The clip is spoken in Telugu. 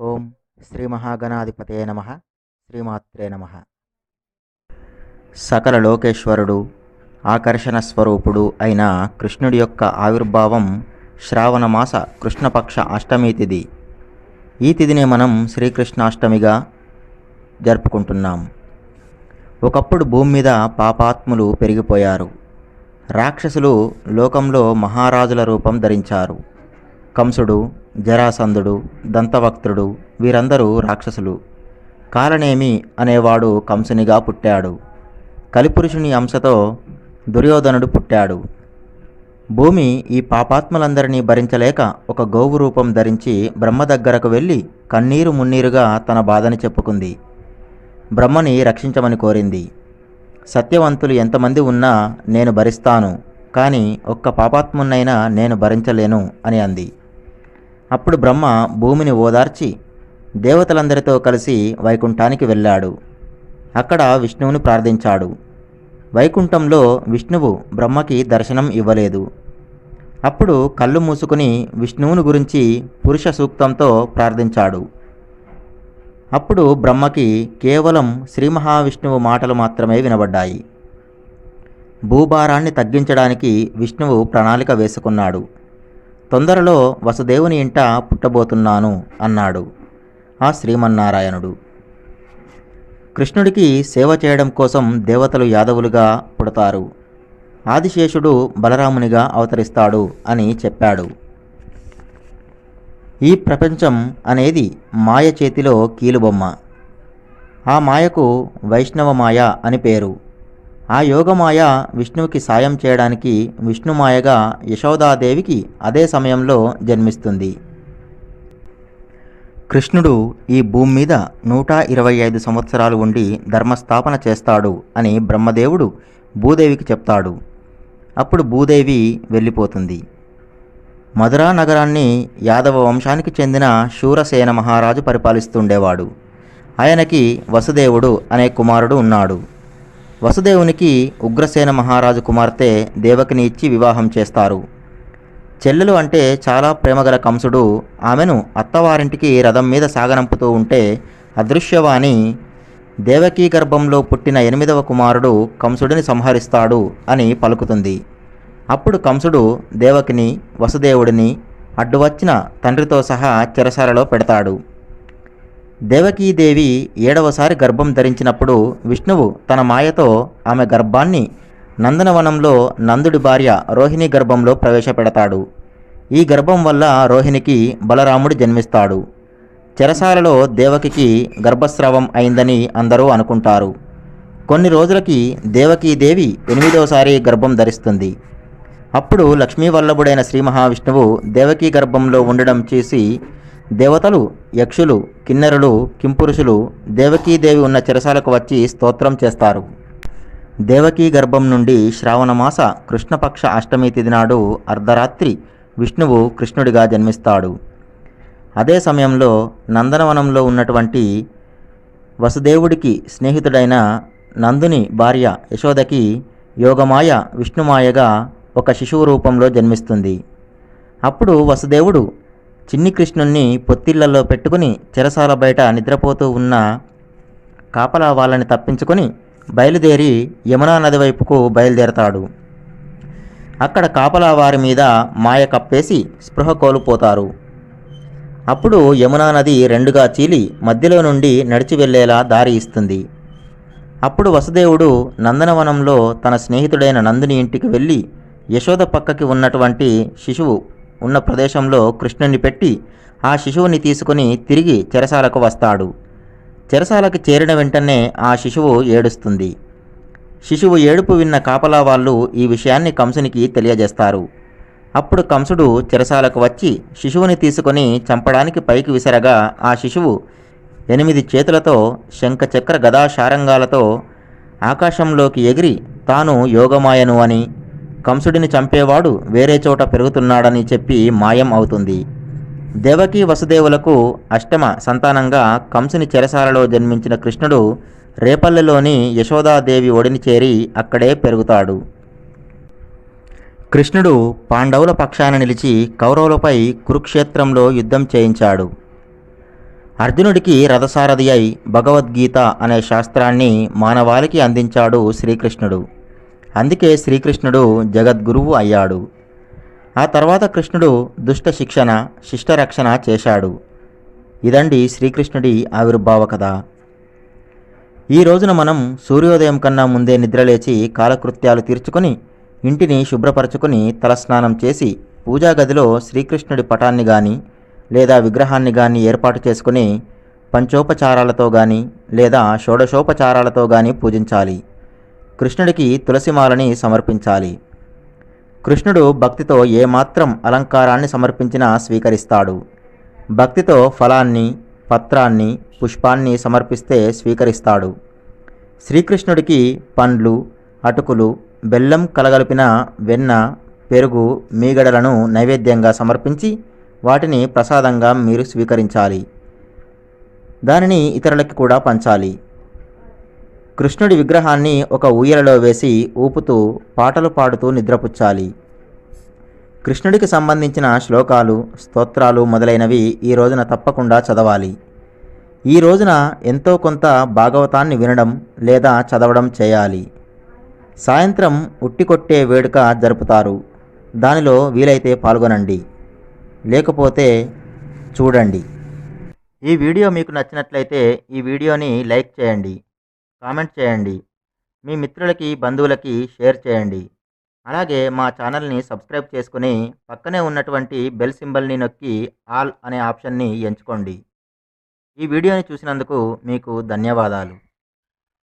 ఓం శ్రీ మహాగణాధిపతే నమ శ్రీమాత్రే నమ. సకల లోకేశ్వరుడు ఆకర్షణ స్వరూపుడు అయిన కృష్ణుడి యొక్క ఆవిర్భావం శ్రావణమాస కృష్ణపక్ష అష్టమి తిథి ఈ తిథిని మనం శ్రీకృష్ణాష్టమిగా జరుపుకుంటున్నాం. ఒకప్పుడు భూమి మీద పాపాత్ములు పెరిగిపోయారు. రాక్షసులు లోకంలో మహారాజుల రూపం ధరించారు. కంసుడు జరాసంధుడు దంతవక్త్రుడు వీరందరూ రాక్షసులు. కాలనేమి అనేవాడు కంసునిగా పుట్టాడు. కలిపురుషుని అంశతో దుర్యోధనుడు పుట్టాడు. భూమి ఈ పాపాత్మలందరినీ భరించలేక ఒక గోవు రూపం ధరించి బ్రహ్మ దగ్గరకు వెళ్ళి కన్నీరు మున్నీరుగా తన బాధని చెప్పుకుంది. బ్రహ్మని రక్షించమని కోరింది. సత్యవంతులు ఎంతమంది ఉన్నా నేను భరిస్తాను కానీ ఒక్క పాపాత్మున్నైనా నేను భరించలేను అని అంది. అప్పుడు బ్రహ్మ భూమిని ఓదార్చి దేవతలందరితో కలిసి వైకుంఠానికి వెళ్ళాడు. అక్కడ విష్ణువుని ప్రార్థించాడు. వైకుంఠంలో విష్ణువు బ్రహ్మకి దర్శనం ఇవ్వలేదు. అప్పుడు కళ్ళు మూసుకుని విష్ణువుని గురించి పురుష సూక్తంతో ప్రార్థించాడు. అప్పుడు బ్రహ్మకి కేవలం శ్రీ మహావిష్ణువు మాటలు మాత్రమే వినబడ్డాయి. భూభారాన్ని తగ్గించడానికి విష్ణువు ప్రణాళిక వేసుకున్నాడు. తొందరలో వసుదేవుని ఇంట పుట్టబోతున్నాను అన్నాడు ఆ శ్రీమన్నారాయణుడు. కృష్ణుడికి సేవ చేయడం కోసం దేవతలు యాదవులుగా పుడతారు. ఆదిశేషుడు బలరామునిగా అవతరిస్తాడు అని చెప్పాడు. ఈ ప్రపంచం అనేది మాయ చేతిలో కీలుబొమ్మ. ఆ మాయకు వైష్ణవ మాయ అని పేరు. ఆ యోగమాయ విష్ణువుకి సాయం చేయడానికి విష్ణుమాయగా యశోదాదేవికి అదే సమయంలో జన్మిస్తుంది. కృష్ణుడు ఈ భూమి మీద నూట ఇరవై ఐదు సంవత్సరాలు ఉండి ధర్మస్థాపన చేస్తాడు అని బ్రహ్మదేవుడు భూదేవికి చెప్తాడు. అప్పుడు భూదేవి వెళ్ళిపోతుంది. మధురా నగరాన్ని యాదవ వంశానికి చెందిన శూరసేన మహారాజు పరిపాలిస్తుండేవాడు ఆయనకి వసుదేవుడు అనే కుమారుడు ఉన్నాడు. వసుదేవునికి ఉగ్రసేన మహారాజు కుమార్తె దేవకిని ఇచ్చి వివాహం చేస్తారు. చెల్లెలు అంటే చాలా ప్రేమగల కంసుడు. ఆమెను అత్తవారింటికి రథం మీద సాగనంపుతూ ఉంటే అదృశ్యవాణి దేవకీ గర్భంలో పుట్టిన ఎనిమిదవ కుమారుడు కంసుడిని సంహరిస్తాడు అని పలుకుతుంది. అప్పుడు కంసుడు దేవకిని వసుదేవుడిని అడ్డువచ్చిన తండ్రితో సహా చెరసాలలో పెడతాడు. దేవకీదేవి ఏడవసారి గర్భం ధరించినప్పుడు విష్ణువు తన మాయతో ఆమె గర్భాన్ని నందనవనంలో నందుడి భార్య రోహిణి గర్భంలో ప్రవేశపెడతాడు. ఈ గర్భం వల్ల రోహిణికి బలరాముడు జన్మిస్తాడు. చెరసాలలో దేవకికి గర్భస్రావం అయిందని అందరూ అనుకుంటారు. కొన్ని రోజులకి దేవకీదేవి ఎనిమిదోసారి గర్భం ధరిస్తుంది. అప్పుడు లక్ష్మీవల్లభుడైన శ్రీ మహావిష్ణువు దేవకీ గర్భంలో ఉండడం చూసి దేవతలు యక్షులు కిన్నెరులు కింపురుషులు దేవకీదేవి ఉన్న చెరసాలకు వచ్చి స్తోత్రం చేస్తారు. దేవకీ గర్భం నుండి శ్రావణమాస కృష్ణపక్ష అష్టమి తిథి నాడు అర్ధరాత్రి విష్ణువు కృష్ణుడిగా జన్మిస్తాడు. అదే సమయంలో నందనవనంలో ఉన్నటువంటి వసుదేవుడికి స్నేహితుడైన నందుని భార్య యశోదకి యోగమాయ విష్ణుమాయగా ఒక శిశువు రూపంలో జన్మిస్తుంది. అప్పుడు వసుదేవుడు చిన్ని కృష్ణుణ్ణి పొత్తిళ్ళలో పెట్టుకుని చెరసాల బయట నిద్రపోతూ ఉన్న కాపలా వాళ్ళని తప్పించుకొని బయలుదేరి యమునా నది వైపుకు బయలుదేరతాడు. అక్కడ కాపలా వారి మీద మాయ కప్పేసి స్పృహ కోల్పోతారు. అప్పుడు యమునా నది రెండుగా చీలి మధ్యలో నుండి నడిచి వెళ్ళేలా దారి ఇస్తుంది. అప్పుడు వసుదేవుడు నందనవనంలో తన స్నేహితుడైన నందుని ఇంటికి వెళ్ళి యశోద పక్కకి ఉన్నటువంటి శిశువు ఉన్న ప్రదేశంలో కృష్ణుని పెట్టి ఆ శిశువుని తీసుకుని తిరిగి చెరసాలకు వస్తాడు. చెరసాలకు చేరిన వెంటనే ఆ శిశువు ఏడుస్తుంది. శిశువు ఏడుపు విన్న కాపలా వాళ్ళు ఈ విషయాన్ని కంసునికి తెలియజేస్తారు. అప్పుడు కంసుడు చెరసాలకు వచ్చి శిశువుని తీసుకొని చంపడానికి పైకి విసరగా ఆ శిశువు ఎనిమిది చేతులతో శంఖచక్ర గదా శారంగాలతో ఆకాశంలోకి ఎగిరి తాను యోగమాయను అని కంసుడిని చంపేవాడు వేరే చోట పెరుగుతున్నాడని చెప్పి మాయం అవుతుంది. దేవకీ వసుదేవులకు అష్టమ సంతానంగా కంసుని చెరసాలలో జన్మించిన కృష్ణుడు రేపల్లెలోని యశోదాదేవి ఒడిని చేరి అక్కడే పెరుగుతాడు. కృష్ణుడు పాండవుల పక్షాన నిలిచి కౌరవులపై కురుక్షేత్రంలో యుద్ధం చేయించాడు. అర్జునుడికి రథసారథి అయి భగవద్గీత అనే శాస్త్రాన్ని మానవాళికి అందించాడు శ్రీకృష్ణుడు. అందుకే శ్రీకృష్ణుడు జగద్గురువు అయ్యాడు. ఆ తర్వాత కృష్ణుడు దుష్ట శిక్షణ శిష్టరక్షణ చేశాడు. ఇదండి శ్రీకృష్ణుడి ఆవిర్భావ కథ. ఈ రోజున మనం సూర్యోదయం కన్నా ముందే నిద్రలేచి కాలకృత్యాలు తీర్చుకొని ఇంటిని శుభ్రపరచుకొని తలస్నానం చేసి పూజా గదిలో శ్రీకృష్ణుడి పటాన్ని కానీ లేదా విగ్రహాన్ని కానీ ఏర్పాటు చేసుకుని పంచోపచారాలతో కానీ లేదా షోడశోపచారాలతో కానీ పూజించాలి. కృష్ణుడికి తులసిమాలని సమర్పించాలి. కృష్ణుడు భక్తితో ఏమాత్రం అలంకారాన్ని సమర్పించినా స్వీకరిస్తాడు. భక్తితో ఫలాన్ని పత్రాన్ని పుష్పాన్ని సమర్పిస్తే స్వీకరిస్తాడు. శ్రీకృష్ణుడికి పండ్లు అటుకులు బెల్లం కలగలిపిన వెన్న పెరుగు మీగడలను నైవేద్యంగా సమర్పించి వాటిని ప్రసాదంగా మీరు స్వీకరించాలి. దానిని ఇతరులకి కూడా పంచాలి. కృష్ణుడి విగ్రహాన్ని ఒక ఊయలలో వేసి ఊపుతూ పాటలు పాడుతూ నిద్రపుచ్చాలి. కృష్ణుడికి సంబంధించిన శ్లోకాలు స్తోత్రాలు మొదలైనవి ఈ రోజున తప్పకుండా చదవాలి. ఈ రోజున ఎంతో కొంత భాగవతాన్ని వినడం లేదా చదవడం చేయాలి. సాయంత్రం ఉట్టికొట్టే వేడుక జరుపుతారు. దానిలో వీలైతే పాల్గొనండి. లేకపోతే చూడండి. ఈ వీడియో మీకు నచ్చినట్లయితే ఈ వీడియోని లైక్ చేయండి. కామెంట్ చేయండి. మీ మిత్రులకి బంధువులకి షేర్ చేయండి. అలాగే మా ఛానల్ని సబ్స్క్రైబ్ చేసుకుని పక్కనే ఉన్నటువంటి బెల్ సింబల్ని నొక్కి ఆల్ అనే ఆప్షన్ని ఎంచుకోండి. ఈ వీడియోని చూసినందుకు మీకు ధన్యవాదాలు.